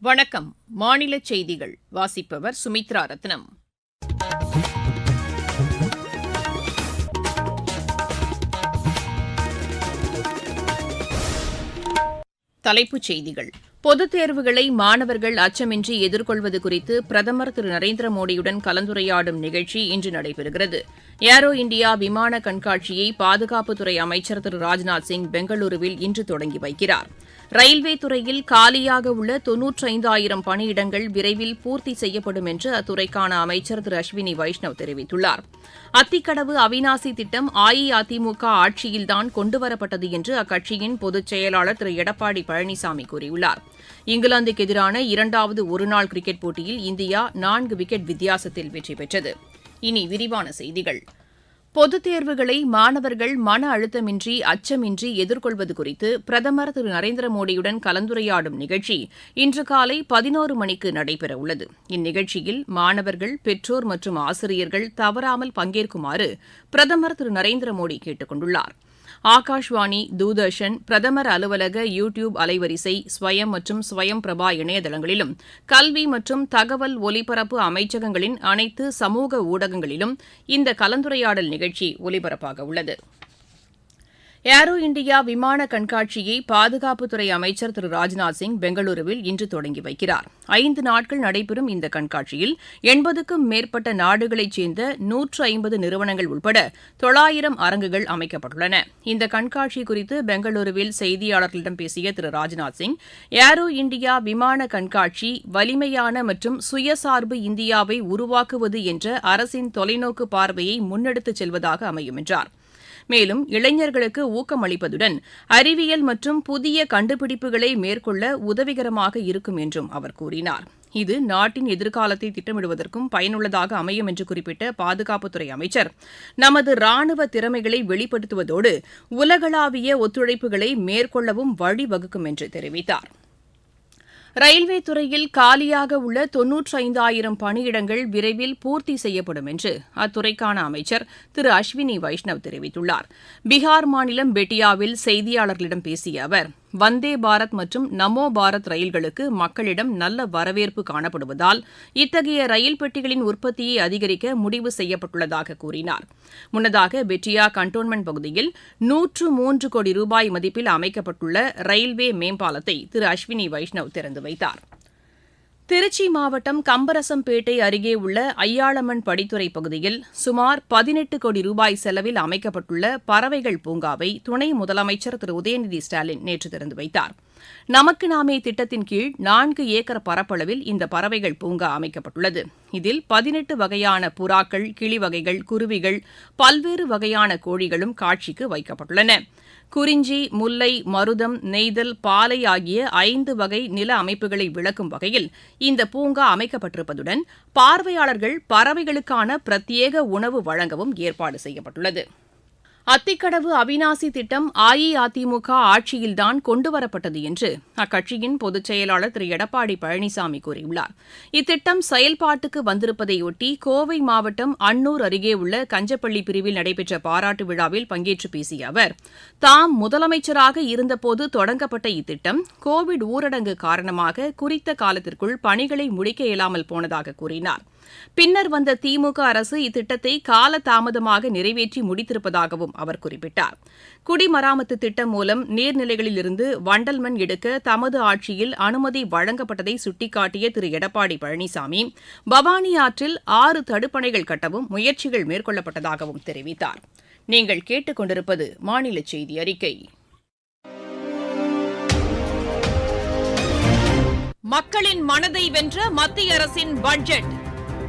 வணக்கம். மாநில செய்திகள். வாசிப்பவர் சுமித்ரா ரத்னம். தலைப்புச் செய்திகள். பொதுத் தேர்வுகளை மாணவர்கள் அச்சமின்றி எதிர்கொள்வது குறித்து பிரதமர் திரு. நரேந்திர மோடியுடன் கலந்துரையாடும் நிகழ்ச்சி இன்று நடைபெறுகிறது. ஏரோ இந்தியா விமான கண்காட்சியை பாதுகாப்புத்துறை அமைச்சர் திரு. ராஜ்நாத் சிங் பெங்களூருவில் இன்று தொடங்கி வைக்கிறார். ரயில்வே துறையில் காலியாக உள்ள தொன்னூற்றைந்தாயிரம் பணியிடங்கள் விரைவில் பூர்த்தி செய்யப்படும் என்று அத்துறைக்கான அமைச்சர் திரு அஸ்வினி வைஷ்ணவ் தெரிவித்துள்ளார். அத்திக்கடவு அவினாசி திட்டம் அஇஅதிமுக ஆட்சியில்தான் கொண்டுவரப்பட்டது என்று அக்கட்சியின் பொதுச் செயலாளர் திரு எடப்பாடி பழனிசாமி கூறியுள்ளார். இங்கிலாந்துக்கு எதிரான இரண்டாவது ஒருநாள் கிரிக்கெட் போட்டியில் இந்தியா நான்கு விக்கெட் வித்தியாசத்தில் வெற்றி பெற்றது. இனி விரிவான செய்திகள். பொதுத் தேர்வுகளை மாணவர்கள் மன அழுத்தமின்றி அச்சமின்றி எதிர்கொள்வது குறித்து பிரதமர் திரு. நரேந்திர மோடியுடன் கலந்துரையாடும் நிகழ்ச்சி இன்று காலை பதினோரு மணிக்கு நடைபெறவுள்ளது இந்நிகழ்ச்சியில் மாணவர்கள் பெற்றோர் மற்றும் ஆசிரியர்கள் தவறாமல் பங்கேற்குமாறு பிரதமர் திரு. நரேந்திர மோடி கேட்டுக் கொண்டுள்ளாா் ஆகாஷ்வாணி தூர்தர்ஷன் பிரதமர் அலுவலக யூ டியூப் அலைவரிசை ஸ்வயம் மற்றும் ஸ்வயம் பிரபா இணையதளங்களிலும் கல்வி மற்றும் தகவல் ஒலிபரப்பு அமைச்சகங்களின் அனைத்து சமூக ஊடகங்களிலும் இந்த கலந்துரையாடல் நிகழ்ச்சி ஒலிபரப்பாக உள்ளது. ஏரோ இந்தியா விமான கண்காட்சியை பாதுகாப்புத்துறை அமைச்சர் திரு ராஜ்நாத் சிங் பெங்களூருவில் இன்று தொடங்கி வைக்கிறார். ஐந்து நாட்கள் நடைபெறும் இந்த கண்காட்சியில் எண்பதுக்கும் மேற்பட்ட நாடுகளைச் சேர்ந்த நூற்று ஐம்பது நிறுவனங்கள் உட்பட தொள்ளாயிரம் அரங்குகள் அமைக்கப்பட்டுள்ளன. இந்த கண்காட்சி குறித்து பெங்களூருவில் செய்தியாளர்களிடம் பேசிய திரு ராஜ்நாத் சிங் ஏரோ இந்தியா விமான கண்காட்சி வலிமையான மற்றும் சுயசார்பு இந்தியாவை உருவாக்குவது என்ற அரசின் தொலைநோக்கு பார்வையை முன்னெடுத்துச் செல்வதாக அமையும் என்றாா் மேலும் இளைஞர்களுக்கு ஊக்கமளிப்பதுடன் அறிவியல் மற்றும் புதிய கண்டுபிடிப்புகளை மேற்கொள்ள உதவிகரமாக இருக்கும் என்றும் அவர் கூறினார். இது நாட்டின் எதிர்காலத்தை திட்டமிடுவதற்கும் பயனுள்ளதாக அமையும் என்று குறிப்பிட்ட பாதுகாப்புத்துறை அமைச்சர். நமது ராணுவ திறமைகளை வெளிப்படுத்துவதோடு உலகளாவிய ஒத்துழைப்புகளை மேற்கொள்ளவும் வழிவகுக்கும் என்று தெரிவித்தார். ரயில்வே துறையில் காலியாக உள்ள தொன்னூற்றைந்தாயிரம் பணியிடங்கள் விரைவில் பூர்த்தி செய்யப்படும் என்று அத்துறைக்கான அமைச்சர் திரு அஸ்வினி வைஷ்ணவ் தெரிவித்துள்ளார். பீகார் மாநிலம் பெட்டியாவில் செய்தியாளர்களிடம் பேசிய அவர் வந்தே பாரத் மற்றும் நமோ பாரத் ரயில்களுக்கு மக்களிடம் நல்ல வரவேற்பு காணப்படுவதால் இத்தகைய ரயில் பெட்டிகளின் உற்பத்தியை அதிகரிக்க முடிவு செய்யப்பட்டுள்ளதாக கூறினார். முன்னதாக பெட்டியா கண்டோன்மெண்ட் பகுதியில் நூற்று மூன்று கோடி ரூபாய் மதிப்பில் அமைக்கப்பட்டுள்ள ரயில்வே மேம்பாலத்தை திரு அஸ்வினி வைஷ்ணவ் திறந்து வைத்தார். திருச்சி மாவட்டம் கம்பரசம்பேட்டை அருகே உள்ள ஐயாளம்மன் படித்துறை பகுதியில் சுமார் பதினெட்டு கோடி ரூபாய் செலவில் அமைக்கப்பட்டுள்ள பறவைகள் பூங்காவை துணை முதலமைச்சர் திரு. உதயநிதி ஸ்டாலின் நேற்று திறந்து வைத்தார். நமக்கு நாமே திட்டத்தின் கீழ் நான்கு ஏக்கர் பரப்பளவில் இந்த பறவைகள் பூங்கா அமைக்கப்பட்டுள்ளது. இதில் பதினெட்டு வகையான புறாக்கள் கிளி வகைகள் குருவிகள் பல்வேறு வகையான கோழிகளும் காட்சிக்கு வைக்கப்பட்டுள்ளன. குறிஞ்சி முல்லை மருதம் நெய்தல் பாலை ஆகிய ஐந்து வகை நில அமைப்புகளை விளக்கும் வகையில் இந்த பூங்கா அமைக்கப்பட்டிருப்பதுடன் பார்வையாளர்கள் பறவைகளுக்கான பிரத்யேக உணவு வழங்கவும் ஏற்பாடு செய்யப்பட்டுள்ளது. அத்திக்கடவு அவிநாசி திட்டம் அஇஅதிமுக ஆட்சியில்தான் கொண்டுவரப்பட்டது என்று அக்கட்சியின் பொதுச் செயலாளர் திரு. எடப்பாடி பழனிசாமி கூறியுள்ளார். இத்திட்டம் செயல்பாட்டுக்கு வந்திருப்பதையொட்டி கோவை மாவட்டம் அன்னூர் அருகே உள்ள கஞ்சப்பள்ளி பிரிவில் நடைபெற்ற பாராட்டு விழாவில் பங்கேற்று பேசிய அவர் தாம் முதலமைச்சராக இருந்தபோது தொடங்கப்பட்ட இத்திட்டம் கோவிட் ஊரடங்கு காரணமாக குறித்த காலத்திற்குள் பணிகளை முடிக்க இயலாமல் போனதாக கூறினார். பின்னர் வந்த திமுக அரசு இத்திட்டத்தை காலதாமதமாக நிறைவேற்றி முடித்திருப்பதாகவும் அவர் குறிப்பிட்டார். குடிமராமத்து திட்டம் மூலம் நீர்நிலைகளிலிருந்து வண்டல் மண் எடுக்க தமது ஆட்சியில் அனுமதி வழங்கப்பட்டதை சுட்டிக்காட்டிய திரு. எடப்பாடி பழனிசாமி பவானி ஆற்றில் ஆறு தடுப்பணைகள் கட்டவும் முயற்சிகள் மேற்கொள்ளப்பட்டதாகவும் தெரிவித்தார். நீங்கள் கேட்டுக்கொண்டிருப்பது மாநில செய்தி அறிக்கை. மக்களின் மனதை வென்ற மத்திய அரசின் பட்ஜெட்.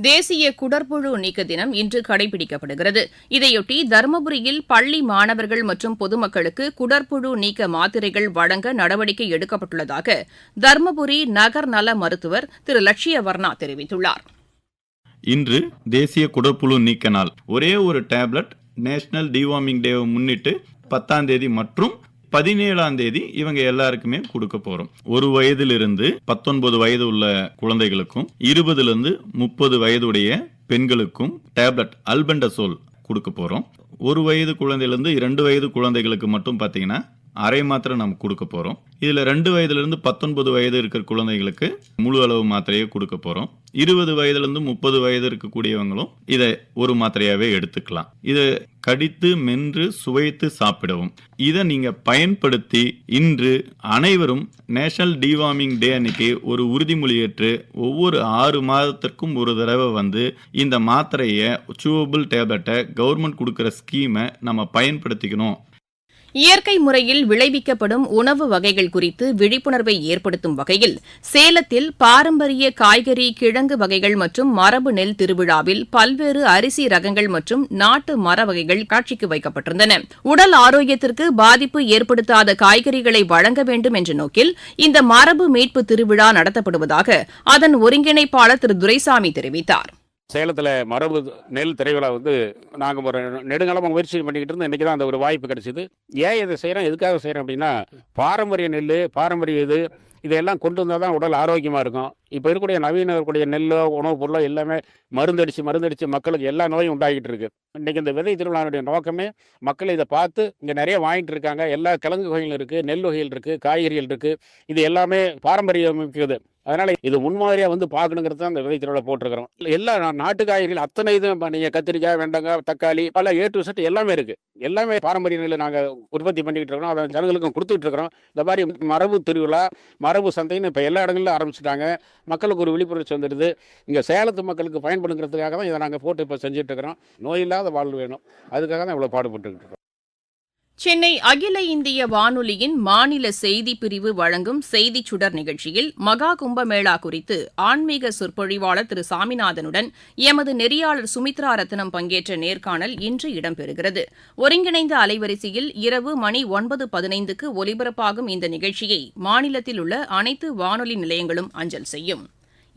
தேசிய குடற்புழு நீக்க தினம் இன்று கடைபிடிக்கப்படுகிறது. இதையொட்டி தருமபுரியில் பள்ளி மாணவர்கள் மற்றும் பொதுமக்களுக்கு குடற்புழு நீக்க மாத்திரைகள் வழங்க நடவடிக்கை எடுக்கப்பட்டுள்ளதாக தருமபுரி நகர் நல மருத்துவர் திரு லட்சிய வர்ணா தெரிவித்துள்ளார். இன்று தேசிய குடற்புழு நீக்க நாள். ஒரே ஒரு டேப்லெட் நேஷனல் டிவார்மிங் டேவை முன்னிட்டு பத்தாம் தேதி மற்றும் பதினேழாம் தேதி இவங்க எல்லாருக்குமே கொடுக்க போறோம். ஒரு வயதிலிருந்து பத்தொன்பது வயது உள்ள குழந்தைகளுக்கும் இருபதுல இருந்து முப்பது வயதுடைய பெண்களுக்கும் டேப்லெட் அல்பெண்டசோல் கொடுக்க போறோம். ஒரு வயது குழந்தையிலிருந்து இரண்டு வயது குழந்தைகளுக்கு மட்டும் பார்த்தீங்கன்னா அரை மாத்திரை நம்ம கொடுக்க போறோம். இதுல ரெண்டு வயதுல இருந்து பத்தொன்பது வயது இருக்கிற குழந்தைகளுக்கு முழு அளவு மாத்திரையை கொடுக்க போறோம். இருபது வயதுல இருந்து முப்பது வயது இருக்கக்கூடியவங்களும் இதை ஒரு மாத்திரையாவே எடுத்துக்கலாம். இது கடித்து மென்று சுவைத்து சாப்பிடவும். இதை நீங்க பயன்படுத்தி இன்று அனைவரும் நேஷனல் டிவார்மிங் டே அன்னைக்கு ஒரு உறுதிமொழி ஏற்று ஒவ்வொரு ஆறு மாதத்திற்கும் ஒரு தடவை வந்து இந்த மாத்திரையை சூவபிள் டேப்லெட்டை கவர்மெண்ட் கொடுக்குற ஸ்கீமை நம்ம பயன்படுத்திக்கணும். இயற்கை முறையில் விளைவிக்கப்படும் உணவு வகைகள் குறித்து விழிப்புணர்வை ஏற்படுத்தும் வகையில் சேலத்தில் பாரம்பரிய காய்கறி கிழங்கு வகைகள் மற்றும் மரபு நெல் திருவிழாவில் பல்வேறு அரிசி ரகங்கள் மற்றும் நாட்டு மர வகைகள் காட்சிக்கு வைக்கப்பட்டிருந்தன. உடல் ஆரோக்கியத்திற்கு பாதிப்பு ஏற்படுத்தாத காய்கறிகளை வழங்க வேண்டும் என்ற நோக்கில் இந்த மரபு மீட்பு திருவிழா நடத்தப்படுவதாக அதன் ஒருங்கிணைப்பாளர் திரு துரைசாமி தெரிவித்தார். சேலத்தில் மரபு நெல் திரைவிழா வந்து நாங்கள் ஒரு நெடுங்காலமாக முயற்சி பண்ணிக்கிட்டு இருந்தோம். இன்றைக்கி தான் அந்த ஒரு வாய்ப்பு கிடைச்சிது. ஏன் இதை செய்கிறோம் எதுக்காக செய்கிறோம் அப்படின்னா பாரம்பரிய நெல் பாரம்பரிய இது இதெல்லாம் கொண்டு வந்தால் தான் உடல் ஆரோக்கியமாக இருக்கும். இப்போ இருக்கக்கூடிய நவீன இருக்கக்கூடிய நெல்லோ உணவுப் பொருளோ எல்லாமே மருந்தடிச்சு மருந்தடிச்சு மக்களுக்கு எல்லா நோயும் உண்டாகிட்டு இருக்கு. இன்றைக்கி இந்த விதை திருவிழாவுடைய நோக்கமே மக்கள் இதை பார்த்து இங்கே நிறைய வாங்கிட்டு இருக்காங்க. எல்லா கிழங்கு வகைகள் இருக்குது நெல் வகைகள் இருக்குது காய்கறிகள் இருக்குது இது எல்லாமே பாரம்பரியம் இருக்குது அதனால இது முன்மாதிரியாக வந்து பார்க்கணுங்கிறது தான் இந்த விதை திருவிழா போட்டிருக்கிறோம். எல்லா நா- நாட்டு காய்கறிகள் அத்தனை இதுவும் நீங்கள் கத்திரிக்காய் வெண்டங்காய் தக்காளி பல ஏ டு செட் எல்லாமே இருக்கு. எல்லாமே பாரம்பரிய நிலையில் நாங்கள் உற்பத்தி பண்ணிக்கிட்டு இருக்கிறோம். அதை ஜனங்களுக்கும் கொடுத்துட்டு இருக்கிறோம். இந்த மாதிரி மரபு திருவிழா மரபு சந்தைன்னு இப்போ எல்லா இடங்களிலும் ஆரம்பிச்சிட்டாங்க. மக்களுக்கு ஒரு விழிப்புணர்ச்சி வந்துடுது இங்கே சேலத்து மக்களுக்கு பயன்படுங்கிறதுக்காக தான் இதை நாங்கள் போட்டு இப்போ செஞ்சுட்டு இருக்கிறோம். நோய் இல்லாத வாழ்வு வேணும். அதுக்காக தான் இவ்வளோ பாடுபட்டுக்கிட்டு இருக்கோம். சென்னை அகில இந்திய வானொலியின் மாநில செய்தி பிரிவு வழங்கும் செய்தி சுடர் நிகழ்ச்சியில் மகா கும்பமேளா குறித்து ஆன்மீக சொற்பொழிவாளர் திரு சாமிநாதனுடன் எமது நெறியாளர் சுமித்ரா ரத்னம் பங்கேற்ற நேர்காணல் இன்று இடம்பெறுகிறது. ஒருங்கிணைந்த அலைவரிசையில் இரவு மணி ஒன்பது பதினைந்துக்கு ஒலிபரப்பாகும் இந்த நிகழ்ச்சியை மாநிலத்தில் உள்ள அனைத்து வானொலி நிலையங்களும் அஞ்சல் செய்யும்.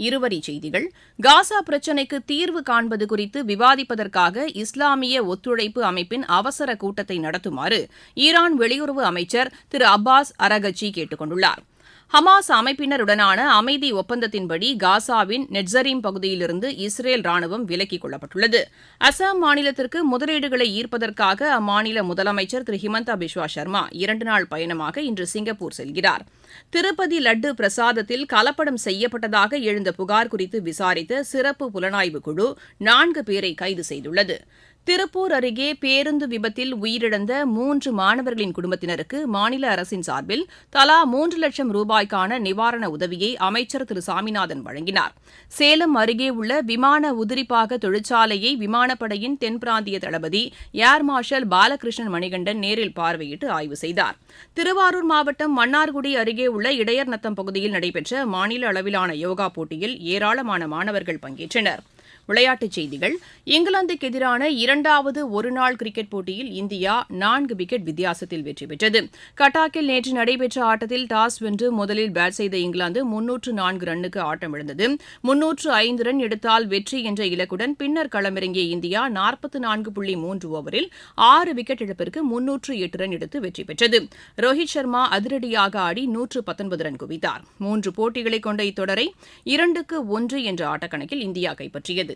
இருவரிச் செய்திகள். காசா பிரச்சினைக்கு தீர்வு காண்பது குறித்து விவாதிப்பதற்காக இஸ்லாமிய ஒத்துழைப்பு அமைப்பின் அவசர கூட்டத்தை நடத்துமாறு ஈரான் வெளியுறவு அமைச்சர் திரு அப்பாஸ் அரகச்சி கேட்டுக் கொண்டுள்ளாா் ஹமாஸ் அமைப்பினருடனான அமைதி ஒப்பந்தத்தின்படி காசாவின் நெட்சரீம் பகுதியிலிருந்து இஸ்ரேல் ராணுவம் விலக்கிக் கொள்ளப்பட்டுள்ளது. அசாம் மாநிலத்திற்கு முதலீடுகளை ஈர்ப்பதற்காக அம்மாநில முதலமைச்சர் திரு ஹிமந்தா பிஸ்வா சர்மா இரண்டு நாள் பயணமாக இன்று சிங்கப்பூர் செல்கிறார். திருப்பதி லட்டு பிரசாதத்தில் கலப்படம் செய்யப்பட்டதாக எழுந்த புகார் குறித்து விசாரித்த சிறப்பு புலனாய்வு குழு நான்கு பேரை கைது செய்துள்ளது. திருப்பூர் அருகே பேருந்து விபத்தில் உயிரிழந்த மூன்று மாணவர்களின் குடும்பத்தினருக்கு மாநில அரசின் சார்பில் தலா மூன்று லட்சம் ரூபாய்க்கான நிவாரண உதவியை அமைச்சர் திரு சாமிநாதன் வழங்கினார். சேலம் அருகே உள்ள விமான உதிரிப்பாக தொழிற்சாலையை விமானப்படையின் தென்பிராந்திய தளபதி ஏர் மார்ஷல் பாலகிருஷ்ணன் மணிகண்டன் நேரில் பார்வையிட்டு ஆய்வு செய்தார். திருவாரூர் மாவட்டம் மன்னார்குடி அருகே உள்ள இடையர்நத்தம் பகுதியில் நடைபெற்ற மாநில அளவிலான யோகா போட்டியில் ஏராளமான மாணவர்கள் பங்கேற்றனர். விளையாட்டுச் செய்திகள். இங்கிலாந்துக்கு எதிரான இரண்டாவது ஒருநாள் கிரிக்கெட் போட்டியில் இந்தியா நான்கு விக்கெட் வித்தியாசத்தில் வெற்றி பெற்றது. கட்டாக்கில் நேற்று நடைபெற்ற ஆட்டத்தில் டாஸ் வென்று முதலில் பேட் செய்த இங்கிலாந்து முன்னூற்று நான்கு ரன்னுக்கு ஆட்டமிழந்தது முன்னூற்று ஐந்து ரன் எடுத்தால் வெற்றி என்ற இலக்குடன் பின்னர் களமிறங்கிய இந்தியா நாற்பத்து நான்கு புள்ளி மூன்று ஓவரில் ஆறு விக்கெட் இழப்பிற்கு முன்னூற்று எட்டு ரன் எடுத்து வெற்றி பெற்றது. ரோஹித் சர்மா அதிரடியாக ஆடி நூற்று பத்தொன்பது ரன் குவித்தார். மூன்று போட்டிகளை கொண்ட இத்தொடரை இரண்டுக்கு ஒன்று என்ற ஆட்டக்கணக்கில் இந்தியா கைப்பற்றியது.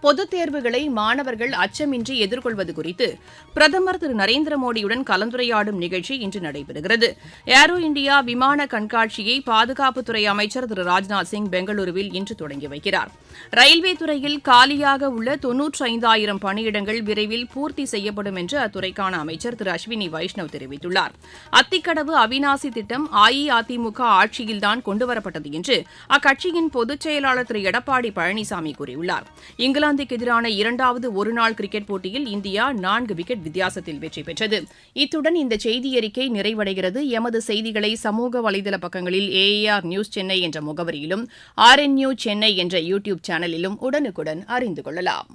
பொதுத் தேர்வுகளை மாணவர்கள் அச்சமின்றி எதிர்கொள்வது குறித்து பிரதமர் திரு நரேந்திர மோடியுடன் கலந்துரையாடும் நிகழ்ச்சி இன்று நடைபெறுகிறது. ஏரோ இந்தியா விமான கண்காட்சியை பாதுகாப்புத்துறை அமைச்சர் திரு ராஜ்நாத் சிங் பெங்களூருவில் இன்று தொடங்கி வைக்கிறார். ரயில்வே துறையில் காலியாக உள்ள தொன்னூற்றி ஐந்தாயிரம் பணியிடங்கள் விரைவில் பூர்த்தி செய்யப்படும் என்று அத்துறைக்கான அமைச்சர் திரு அஸ்வினி வைஷ்ணவ் தெரிவித்துள்ளார். அத்திக்கடவு அவினாசி திட்டம் அஇஅதிமுக ஆட்சியில்தான் கொண்டுவரப்பட்டது என்று அக்கட்சியின் பொதுச் செயலாளர் திரு எடப்பாடி பழனிசாமி கூறியுள்ளார். இங்கிலாந்து இங்கிலாந்துக்கு எதிரான இரண்டாவது ஒருநாள் கிரிக்கெட் போட்டியில் இந்தியா நான்கு விக்கெட் வித்தியாசத்தில் வெற்றி பெற்றது. இத்துடன் இந்த செய்தி அறிக்கை நிறைவடைகிறது. எமது செய்திகளை சமூக வலைதள பக்கங்களில் ஏஏஆர் நியூஸ் சென்னை என்ற முகவரியிலும் ஆர் ஆர்என்யூ சென்னை என்ற யூடியூப் சேனலிலும் உடனுக்குடன் அறிந்து கொள்ளலாம்.